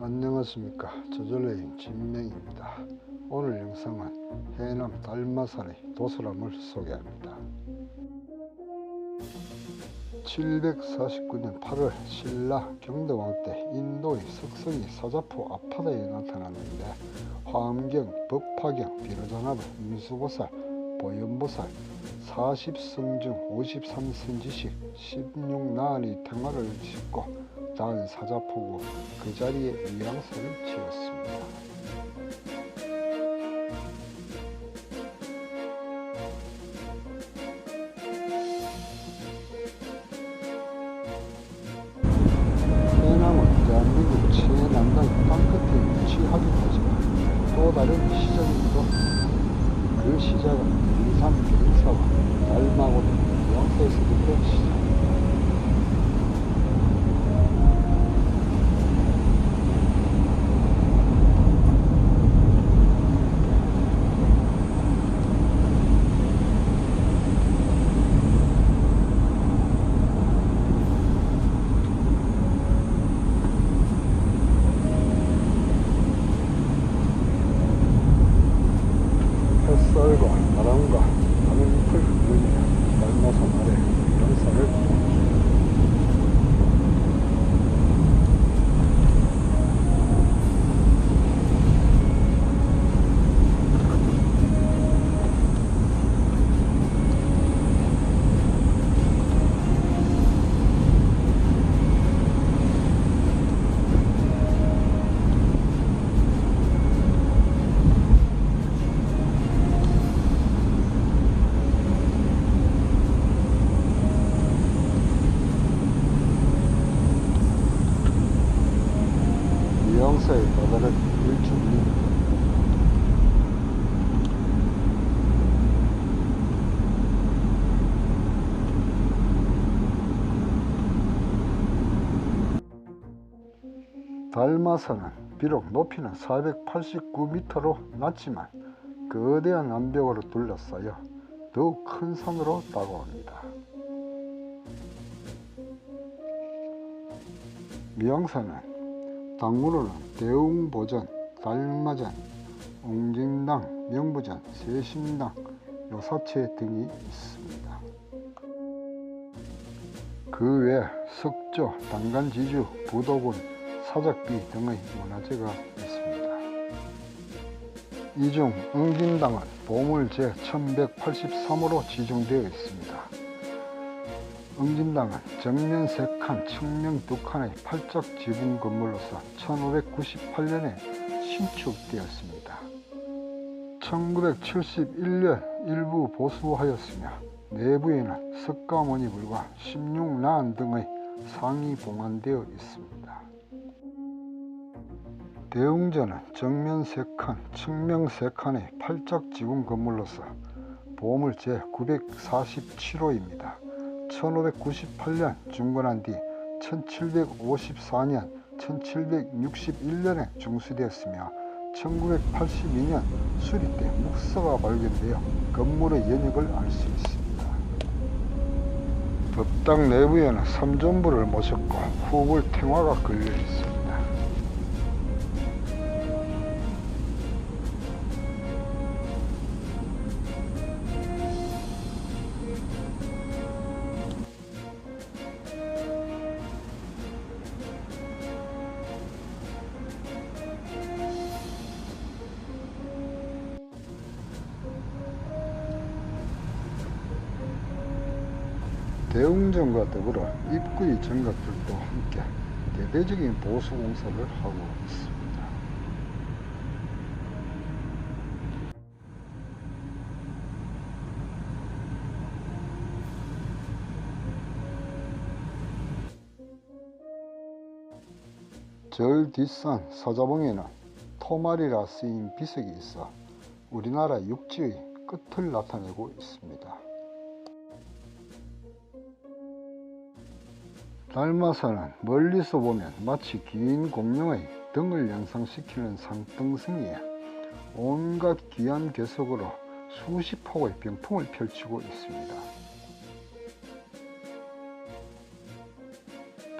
안녕하십니까. 저절레인 진명입니다. 오늘 영상은 해남 달마산의 도서람을 소개합니다. 749년 8월 신라 경대왕 때 인도의 석성이 사자포 앞바다에 나타났는데 화엄경, 법화경, 비로자나무, 인수보살, 보현보살, 40성중 53선지식 16나은이 평화를 짓고 닿은 사자포고 그 자리에 위양사를 지었습니다. 해남은 대한민국 최남단 땅끝에 위치하긴 하지만 또 다른 시작이 있고 그 시작은 인삼 계획사와 달마고도 위양사에서부터 시작합니다. 햇살과 바람과 하늘잎을 흐르며 날마산 아래 영상을 보입니다. 위양사에 다다른 일주입니다. 달마산은 비록 높이는 489m로 낮지만 거대한 암벽으로 둘러싸여 더욱 큰 산으로 다가옵니다. 미양산은 당무로는 대웅보전, 달마전, 옹진당, 명부전, 세신당, 요사체 등이 있습니다. 그 외 석조, 당간지주, 부도군, 사작비 등의 문화재가 있습니다. 이중 응진당은 보물 제 1183호로 지정되어 있습니다. 응진당은 정면 3칸, 측면 2칸의 팔적 지붕 건물로서 1598년에 신축되었습니다. 1971년 일부 보수하였으며 내부에는 석가모니 불과 16난 등의 상이 봉안되어 있습니다. 대웅전은 정면 3칸, 측면 3칸의 팔적 지붕 건물로서 보물 제947호입니다. 1598년 중건한 뒤 1754년, 1761년에 중수되었으며 1982년 수리 때 묵서가 발견되어 건물의 연역을 알 수 있습니다. 법당 내부에는 삼존부를 모셨고 후불 탱화가 걸려 있습니다. 대웅전과 더불어 입구의 정각들도 함께 대대적인 보수 공사를 하고 있습니다. 절 뒷산 사자봉에는 토말이라 쓰인 비석이 있어 우리나라 육지의 끝을 나타내고 있습니다. 달마산은 멀리서 보면 마치 긴 공룡의 등을 연상시키는 상등성이에 온갖 귀한 개석으로 수십 폭의 병풍을 펼치고 있습니다.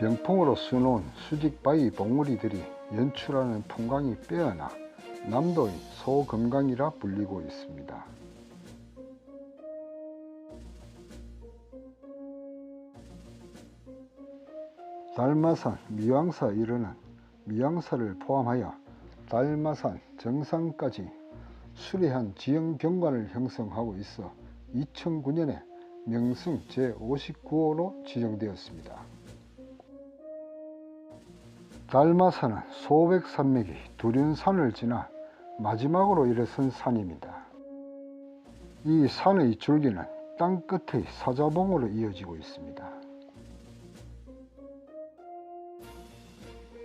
병풍으로 수놓은 수직 바위 봉우리들이 연출하는 풍광이 빼어나 남도의 소금강이라 불리고 있습니다. 달마산 미왕사 이르는 미왕사를 포함하여 달마산 정상까지 수려한 지형 경관을 형성하고 있어 2009년에 명승 제59호로 지정되었습니다. 달마산은 소백 산맥이 두륜산을 지나 마지막으로 일어선 산입니다. 이 산의 줄기는 땅끝의 사자봉으로 이어지고 있습니다.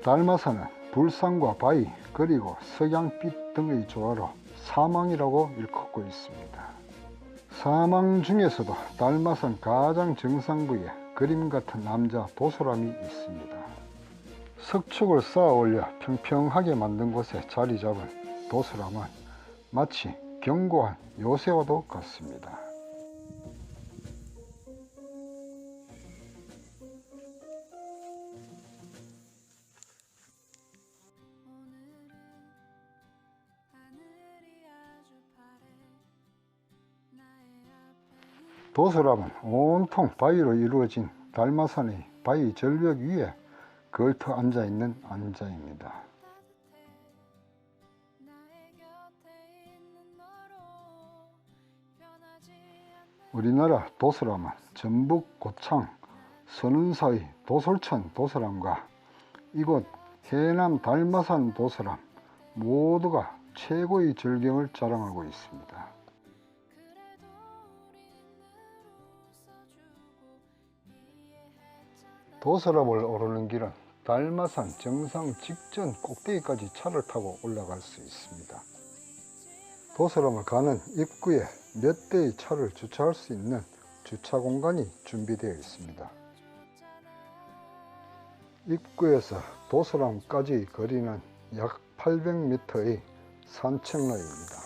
달마산은 불상과 바위 그리고 석양빛 등의 조화로 사망이라고 일컫고 있습니다. 사망 중에서도 달마산 가장 정상부에 그림 같은 남자 도소람이 있습니다. 석축을 쌓아 올려 평평하게 만든 곳에 자리 잡은 도소람은 마치 견고한 요새와도 같습니다. 도서람은 온통 바위로 이루어진 달마산의 바위 절벽 위에 걸터 앉아 있는 앉아입니다. 따뜻해 나의 곁에 있는 너로 변하지 않는 우리나라 도서람은 전북 고창 선운사의 도솔천 도서람과 이곳 해남 달마산 도서람 모두가 최고의 절경을 자랑하고 있습니다. 도서람을 오르는 길은 달마산 정상 직전 꼭대기까지 차를 타고 올라갈 수 있습니다. 도서람을 가는 입구에 몇 대의 차를 주차할 수 있는 주차 공간이 준비되어 있습니다. 입구에서 도서람까지 거리는 약 800m의 산책로입니다.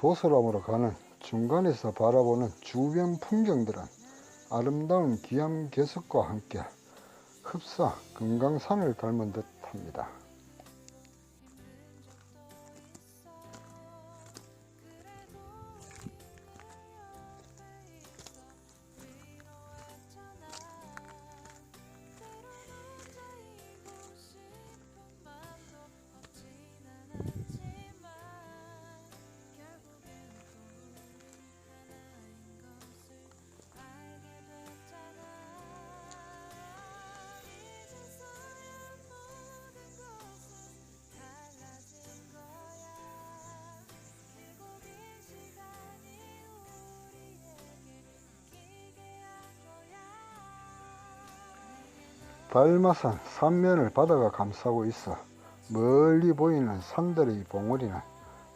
도서람으로 가는 중간에서 바라보는 주변 풍경들은 아름다운 기암괴석과 함께 흡사 금강산을 닮은 듯합니다. 달마산 산면을 바다가 감싸고 있어 멀리 보이는 산들의 봉우리는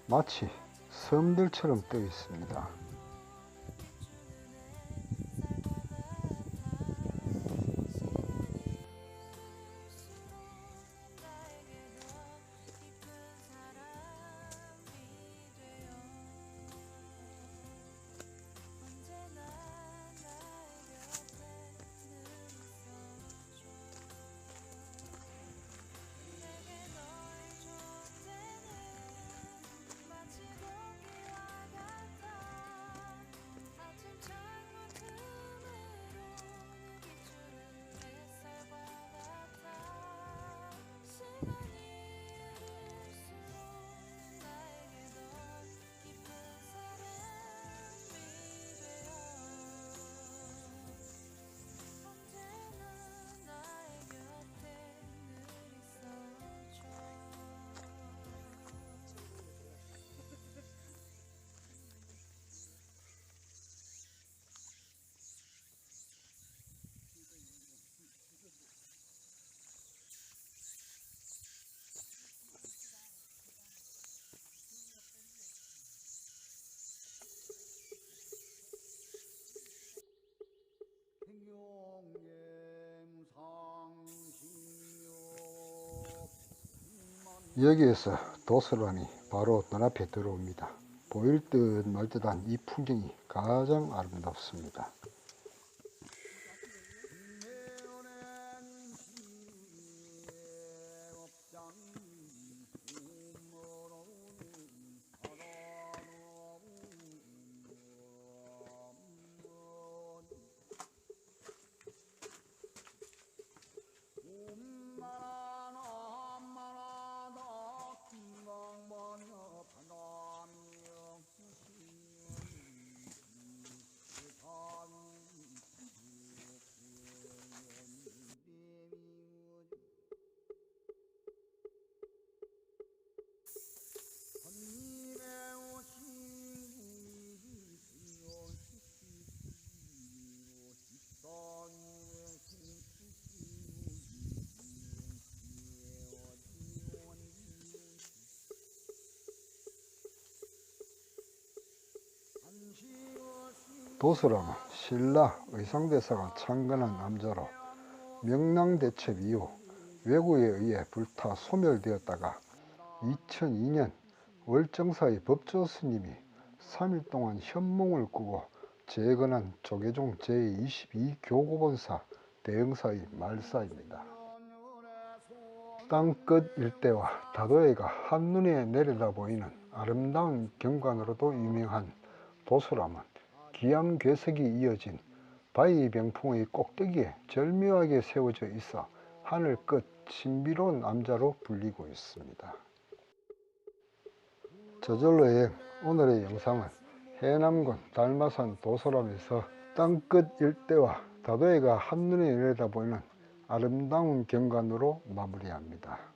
마치 섬들처럼 떠 있습니다. 여기에서 도서람이 바로 눈앞에 들어옵니다. 보일 듯 말 듯한 이 풍경이 가장 아름답습니다. 도서람은 신라 의상대사가 창건한 남자로 명랑대첩 이후 왜구에 의해 불타 소멸되었다가 2002년 월정사의 법조 스님이 3일 동안 현몽을 꾸고 재건한 조계종 제22교고본사 대흥사의 말사입니다. 땅끝 일대와 다도해가 한눈에 내려다 보이는 아름다운 경관으로도 유명한 도소람은 기암괴석이 이어진 바위병풍의 꼭대기에 절묘하게 세워져 있어 하늘 끝 신비로운 남자로 불리고 있습니다. 저절로 여행 오늘의 영상은 해남군 달마산 도소람에서 땅끝 일대와 다도해가 한눈에 내려다 보이는 아름다운 경관으로 마무리합니다.